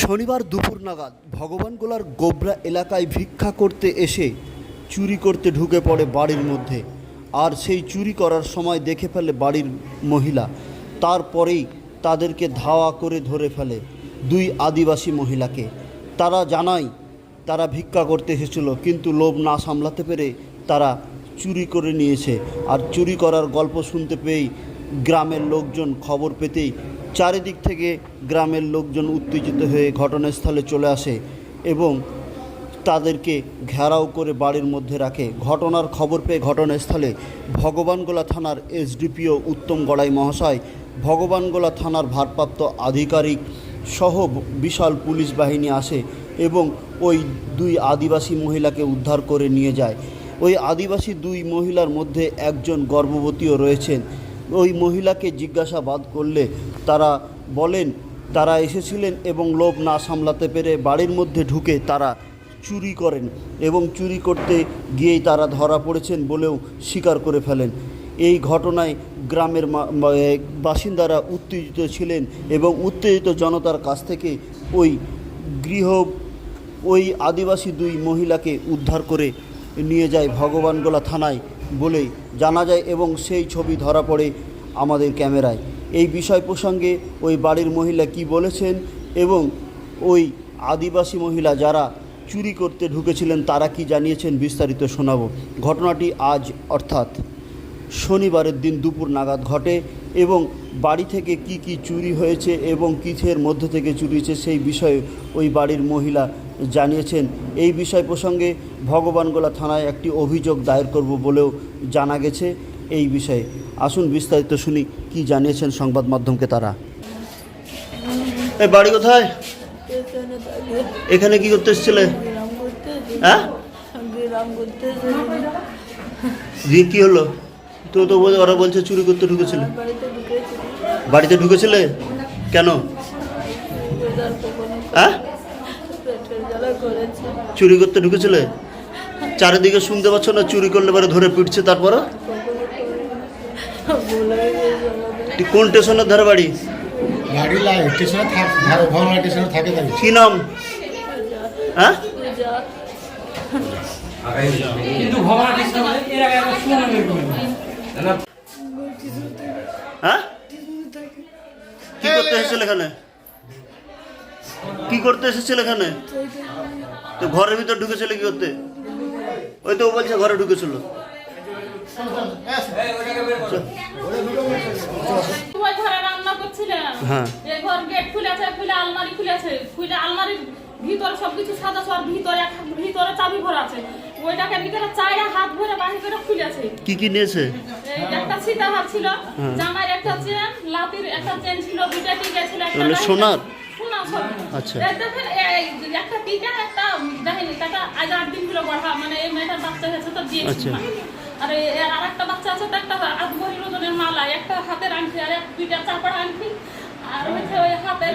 শনিবার দুপুর নাগাদ ভগবানগোলার গোবরা এলাকায় ভিক্ষা করতে এসে চুরি করতে ঢুকে পড়ে বাড়ির মধ্যে। আর সেই চুরি করার সময় দেখে ফেলে বাড়ির মহিলা। তারপরেই তাদেরকে ধাওয়া করে ধরে ফেলে দুই আদিবাসী মহিলাকে। তারা জানায়, তারা ভিক্ষা করতে এসেছিল, কিন্তু লোভ না সামলাতে পেরে তারা চুরি করে নিয়েছে। আর চুরি করার গল্প শুনতে পেয়েই গ্রামের লোকজন খবর পেতেই চারিদিক থেকে গ্রামের লোকজন উত্তেজিত হয়ে ঘটনাস্থলে চলে আসে এবং তাদেরকে ঘেরাও করে বাড়ির মধ্যে রাখে। ঘটনার খবর পেয়ে ঘটনাস্থলে ভগবানগোলা থানার এসডিপিও উত্তম গড়াই মহাশয়, ভগবানগোলা থানার ভারপ্রাপ্ত আধিকারিক সহ বিশাল পুলিশ বাহিনী আসে এবং ওই দুই আদিবাসী মহিলাকে উদ্ধার করে নিয়ে যায়। ওই আদিবাসী দুই মহিলার মধ্যে একজন গর্ভবতীও রয়েছেন। ওই মহিলাকে জিজ্ঞাসাবাদ করলে তারা বলেন, তারা এসেছিলেন এবং লোভ না সামলাতে পেরে বাড়ির মধ্যে ঢুকে তারা চুরি করেন এবং চুরি করতে গিয়েই তারা ধরা পড়েছেন বলেও স্বীকার করে ফেলেন। এই ঘটনায় গ্রামের বাসিন্দারা উত্তেজিত ছিলেন এবং উত্তেজিত জনতার কাছ থেকে ওই গৃহ, ওই আদিবাসী দুই মহিলাকে উদ্ধার করে নিয়ে যায় ভগবানগোলা থানায়। বলে জানা যায় এবং সেই ছবি ধরা পড়ে আমাদের ক্যামেরায়। এই বিষয় প্রসঙ্গে ওই বাড়ির মহিলা কি বলেছেন এবং ওই আদিবাসী মহিলা যারা চুরি করতে ঢুকেছিলেন তারা কি জানিয়েছেন বিস্তারিত শোনাবো। ঘটনাটি আজ অর্থাৎ শনিবারের দিন দুপুর নাগাদ ঘটে এবং বাড়ি থেকে কি কি চুরি হয়েছে এবং কিসের মধ্যে থেকে চুরি হয়েছে সেই বিষয়ে ওই বাড়ির মহিলা জানিয়েছেন, এই বিষয় প্রসঙ্গে ভগবানগোলা থানায় একটি অভিযোগ দায়ের করব বলেও জানা গেছে এই বিষয়ে। আসুন বিস্তারিত শুনি, কি জানিয়েছেন সংবাদ মাধ্যমকে তারা। এই বাড়ি কোথায়? এখানে কি করতে এসেছিলে? হ্যাঁ? কি হলো? তো তো ওরা বলছে চুরি করতে ঢুকেছিলে। বাড়িতে ঢুকেছিলে? কেন? হ্যাঁ? চুরি করতে ঢুকেছিলে? চারিদিকে শুনতে পাচ্ছ না চুরি করলে পরে ধরে পিটছে তারপরে কোন স্টেশনের ধারে বাড়ি? গাড়ি লাই স্টেশনে থাক ভগবান স্টেশনে থাকে তাই কি নাম? হ্যাঁ? কিন্তু এর আগে হ্যাঁ? কি করতে এসেছিল এখানে? কি করতে এসেছিল এখানে? তো ঘরের ভিতর ঢুকেছিল কি করতে? ওই তো ও বলছে ঘরে ঢুকেছিল। ওই ঘরে রান্না করছিলাম হ্যাঁ। ঘর গেট খুলেছে খুলে আলমারি খুলেছে খুলে আলমারির ভিতরে সবকিছু সাদা সব ভিতরে ভিতরে চাবি ভরা আছে ওইটাকে ভিতরে চাইরা হাত ভরে বাহির করে খুলেছে কি কি নিয়েছে? একটা সীতাহার ছিল জামাইয়ের একটা চেন লাতির একটা চেন ছিল দুইটা টিকা ছিল একটা সোনার? আচ্ছা। দেখেন একটা টিকা একটা দেখেনি টাকা আজ আট দিন মানে এই মেয়েটার বাচ্চা হয়েছে তো দিয়েছি আচ্ছা। আর এর আর একটা বাচ্চা আছে তো একটা আধ ভরি ওজনের মালা একটা হাতের আংটি আর এক দুইটা চাপড় আংটি। আর হচ্ছে ওই হাতের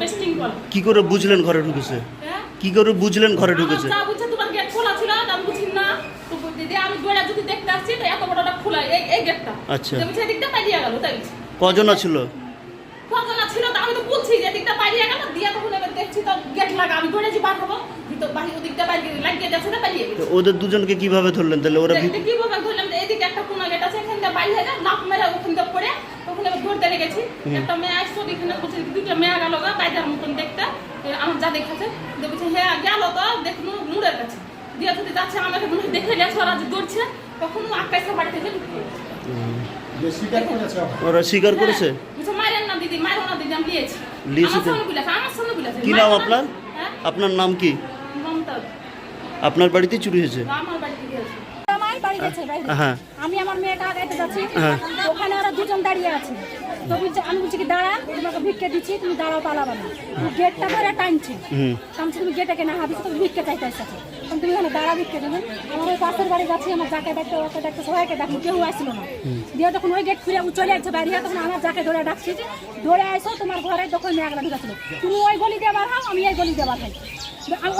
পেস্টিং কি করে বুঝলেন ঘরে ঢুকেছে? হ্যাঁ? কি করে বুঝলেন ঘরে ঢুকেছে? আমার যা বুঝছে তোমার গেট খোলা ছিল আমি বুঝি না। তো দিদি আমি যদি দেখতে আসছি তো এত বড়টা খোলা এই এই গেটটা আচ্ছা। গেল তাই। কজন ছিল কতনা ছিল তো আমি তো বলছি যে এদিকটা পাইয়ে গেল দিয়ে তখন এবার দেখছি তো গেট লাগা। আমি যে বার হব ভিতর বাহির ওদিকটা পাইয়ে লাগিয়ে যাচ্ছে না পাইয়ে তো গেছে ওদের দুজনকে কীভাবে ধরলেন? তাহলে ওরা ভি- দেখতে কি ভাবে ধরলাম? যে এদিকে একটা কোনা গেট আছে এখান থেকে বাইরে গেল নাক মেরে ওখান থেকে পড়ে তখন এবার ধরতে লেগেছি একটা মেয়ে আসতো এখানে বলছে দুইটা মেয়ে গেল গা বাইরের মতন দেখতে। আমার যা দেখাছে দিয়ে হ্যাঁ গেল তো দেখুন মুড়ের কাছে। দিয়ে যদি যাচ্ছে আমাকে মনে হয় দেখে গেছে ওরা যে দৌড়ছে তখন আটকাইছে বাড়ি থেকে ঢুকে যে স্বীকার করেছে আবার। ওরা স্বীকার করেছে? মারেন না দিদি মারেন না দিদি আমি লিয়েছি লিয়েছি আমার সামনে বলেছে আমার সামনে বলেছে কি নাম আপনার? হ্যাঁ? আপনার নাম কি? আপনার বাড়িতে চুরি হয়েছে? আমার বাড়িতে গিয়েছে আমার বাড়ি গেছে বাইরে হ্যাঁ। আমি আমার মেয়েটা আগাইতে যাচ্ছি। হ্যাঁ। ওখানে ওরা দুজন দাঁড়িয়ে আছে। তো বলছে, আমি বলছি কি, দাঁড়া তোমাকে দিচ্ছি, তুমি গেটটা তুমি দাঁড়া পাশের বাড়ি আমার যাকে ডাকতে, ওকে সবাইকে কেউ আসছিল না। দিয়ে তখন ওই গেট খুলে চলে বাইরে আমার যাকে ডাকছি যে আসো তোমার ঘরে তখন মেয়েগুলো ঢুকাছিল। তুমি ওই গলি দিয়ে বার হও, আমি এই গলি দিয়ে বার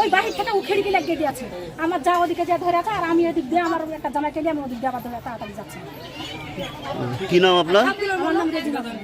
ওই বাহির থেকে উখেড়ি খিড়কি লাগিয়ে দিয়েছে। আমার যা ওদিকে যা ধরে আছে আর আমি ওদিক দিয়ে আমার একটা জামাই কেলে আমি ওদিক দিয়ে আবার ধরে তাড়াতাড়ি যাচ্ছি। কি নাম আপনার? আমার নাম রেজিনা খান।